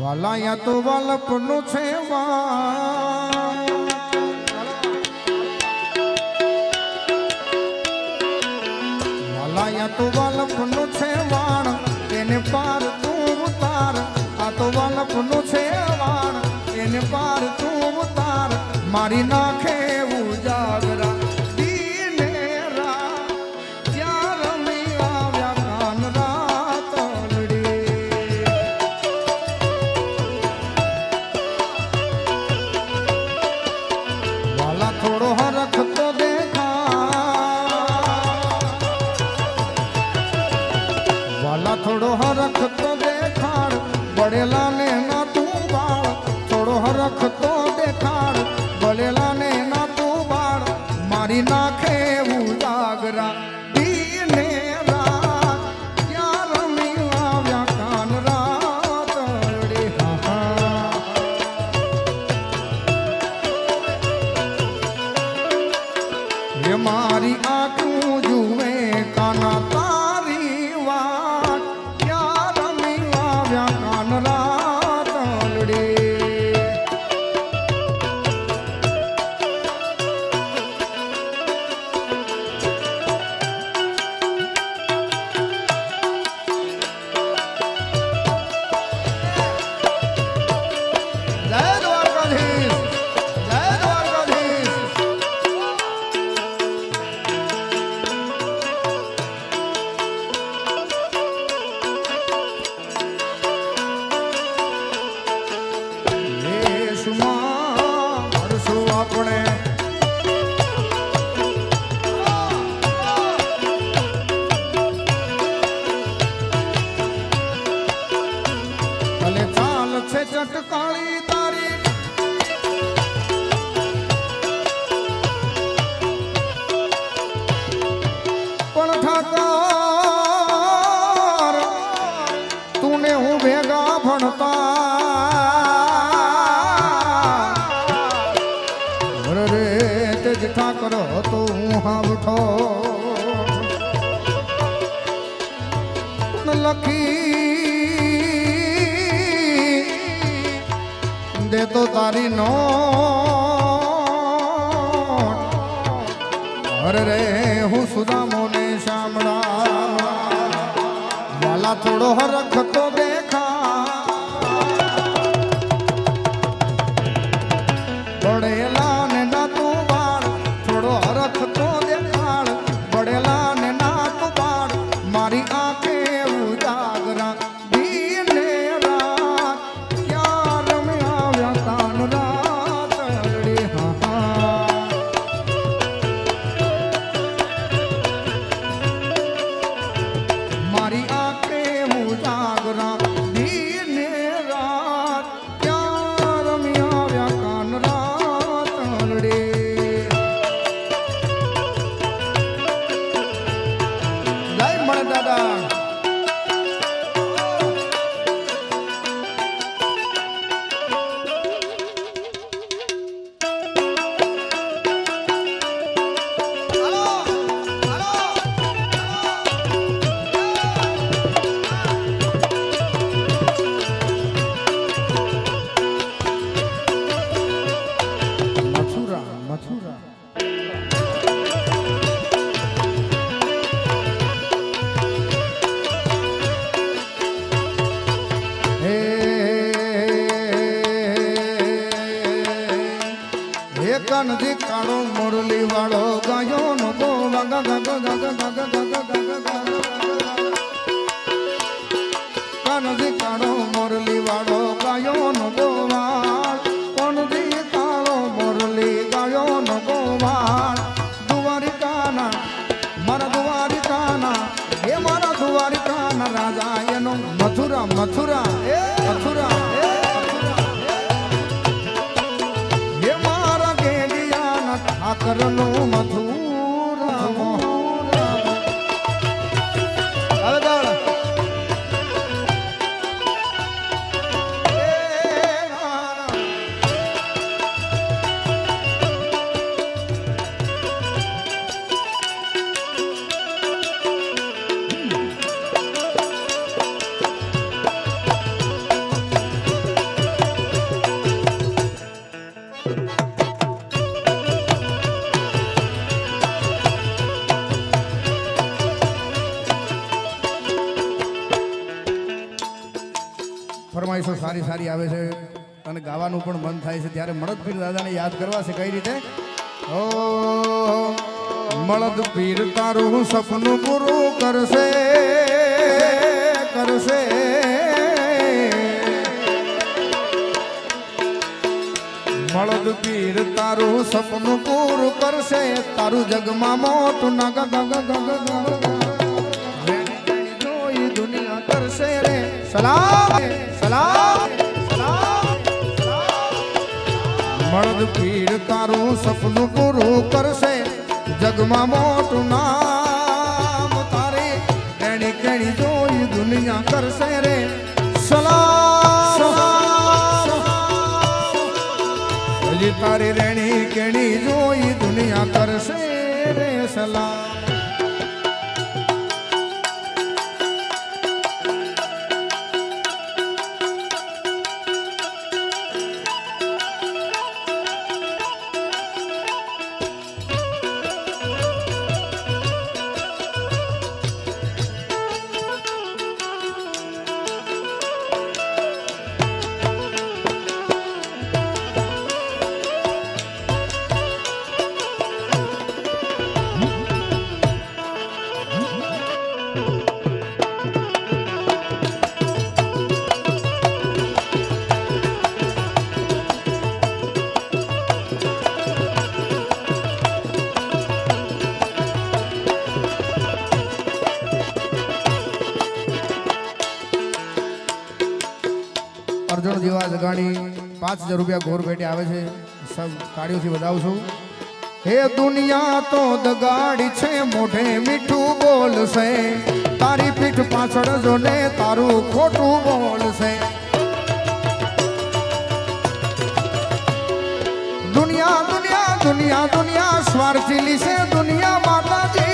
વાલાયા તો વાલપનું છે વાલાયા તો વાલપનું છે વાણ તેને પાર તું ઉતાર. આ તો વાલપનું છે વાણ તેને પાર તું ઉતાર. મારી નાખે ઉજાગરા. તેજ ઠાકર હતો, હું હા હાવઠો લખી દે તો તારી નો હર રે, હું સુદામો ને શામળા. વાલા થોડો હરખ તો ફરમાઈશો સારી સારી આવે છે અને ગાવાનું પણ મન થાય છે. ત્યારે મળદ પીર દાદાને યાદ કરવા છે કઈ રીતે? ઓ, મળદ પીર તારું સપનું પૂરું કરશે કરશે. મળદ પીર તારું સપનું પૂરું કરશે, તારું જગમાં મોટું નગ ગગ ગગ ગગ સલામ સલામ મળદ પીર તારું સપનું પૂરું કરશે, જગમાં મોટું નામ તારે. એણી કેણી જોઈ દુનિયા કરશે રે. સલામ તારી રેણી કેણી જોઈ દુનિયા કરશે રે, સલામ. અર્જુન દીવા જગાણી પાંચ હજાર રૂપિયા ઘોર પેટે આવે છે. સૌ તાળીઓથી વધાવું છું. હે દુનિયા તો દગાડી છે, મોઢે મીઠું બોલશે. તારી પીઠ પાછળ જો ને તારું ખોટું બોલશે. દુનિયા દુનિયા દુનિયા દુનિયા સ્વાર્થી લીશે દુનિયા માતાજી.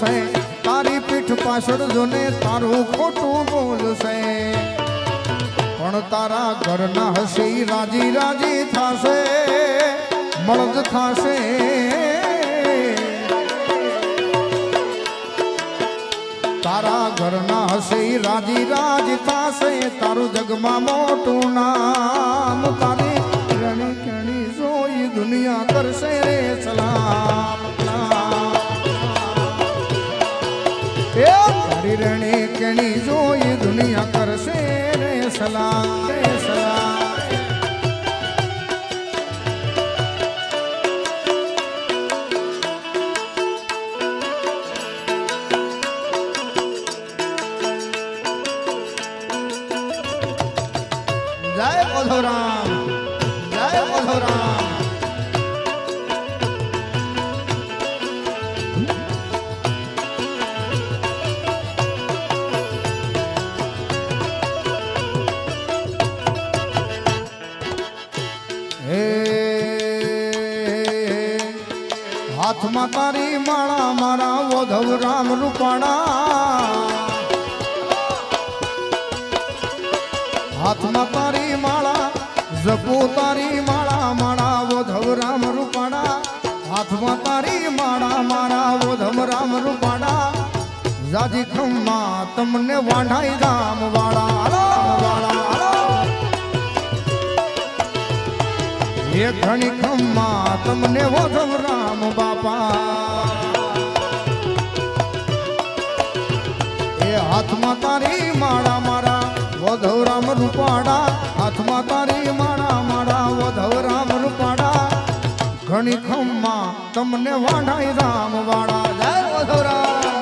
બોલશે તારી પીઠ પાછળ જોને તારું ખોટું બોલશે. પણ તારા ઘરના હશે રાજી રાજી થાશે, મળદ થાશે. તારા ઘરના હશે રાજી રાજી થશે, તારું જગમાં મોટું નામ તારી રણી કેણી જોઈ દુનિયા કરશે રે સલામ. રણી કેણી જોઈ દુનિયા કરશે રે સલામ રે સલામ. હાથમાં તારી માળા, મારા ઓધવ રામ રૂપાણા. હાથમાં તારી માળા, જપો તારી માળા માળા ઓધવ રામ રૂપાણા. હાથમાં તારી માળા, મારા ઓધમ રામ રૂપાણા. જાજી ખમ્મા, તમને વાંઢાઈ રામ વાળા વાળા એ ઘણી ખમ્મા, તમને ઓધવ રામ બાપા. એ હાથમાં તારી માળા મારા વધવ રામ રૂપાડા. હાથમાં તારી માળા મારા વધવ રામ રૂપાડા. ઘણી ખમ્મા, તમને વાઢાઈ રામ વાળા. જય વધવ રામ.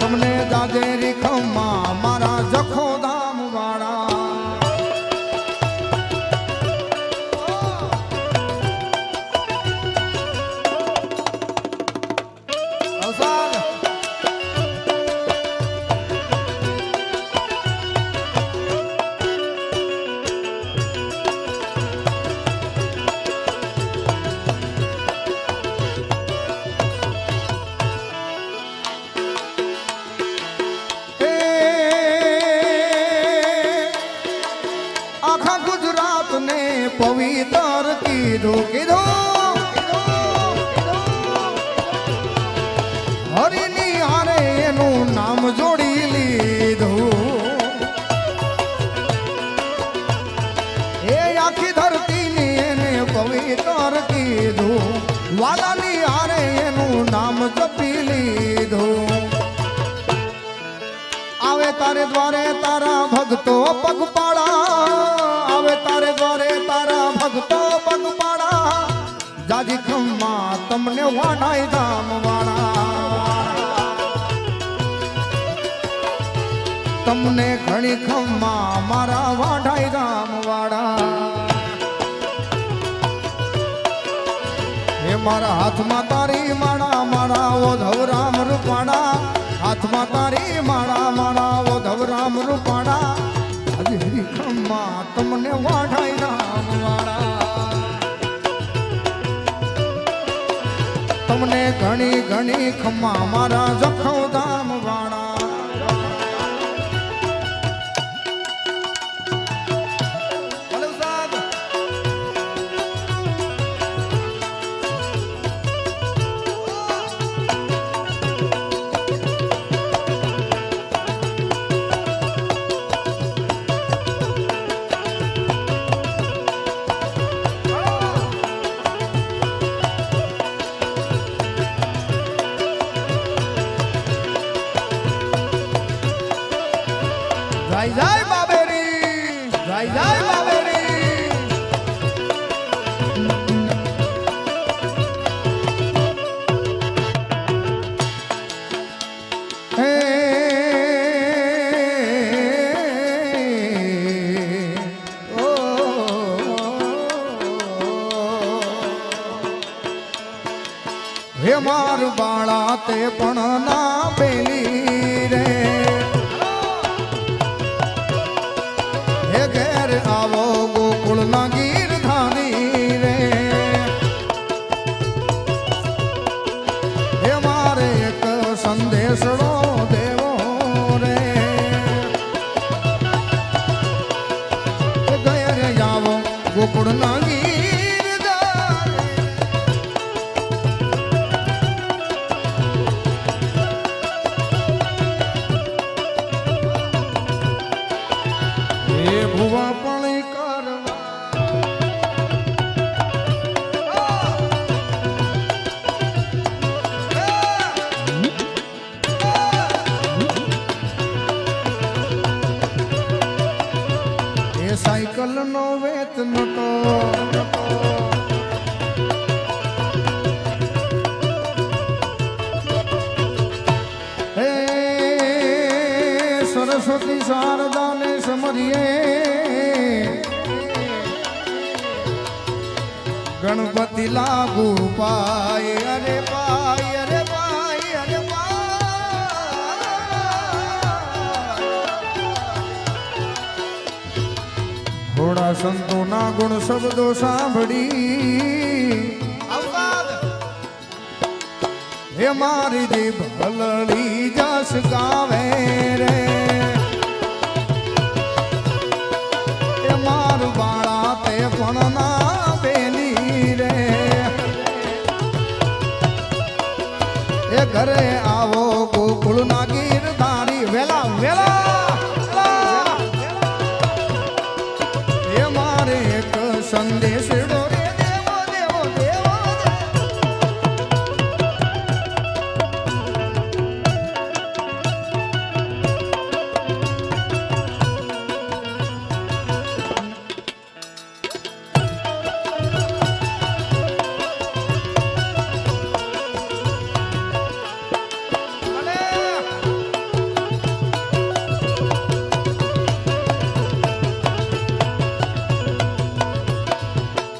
તમને દાદેરી ખમ્મા કીધું કીધું હરિની હારે એનું નામ જોડી લીધું. એ આખી ધરતીની એને પવિત્ર કીધું. વાલાની હારે એનું નામ જપી લીધું. આવે તારે દ્વારે તારા ભક્તો પગપાળા જાજી ખમ્મા તમને વાડાઈ ધામ વાળા તમને ઘણી ખમ્મા મારા વાઢાય ગામ વાળા હે મારા હાથમાં તારી માળા, મારા ઓધવ રામ રૂપાણા. હાથમાં તારી માળા, મારા ઓધવ રામ રૂપાણા. હજી હરી ખમ્મા તમને વાઢાઈ તમને ઘણી ઘણી ખમા. મારા જખૌ હે ઘેર ભુવા પણ સાયકલ નો વેત નતો. સરસ્વતી શારદાને સમરીએ. ગણપતિ લાગુ પાય, અરે પાય અરે પાય, અરે થોડા સંતોના ગુણ શબ્દો સાંભળી. હે મારી જીભ ભલળી જસ ગાવે રે. કરે આવો.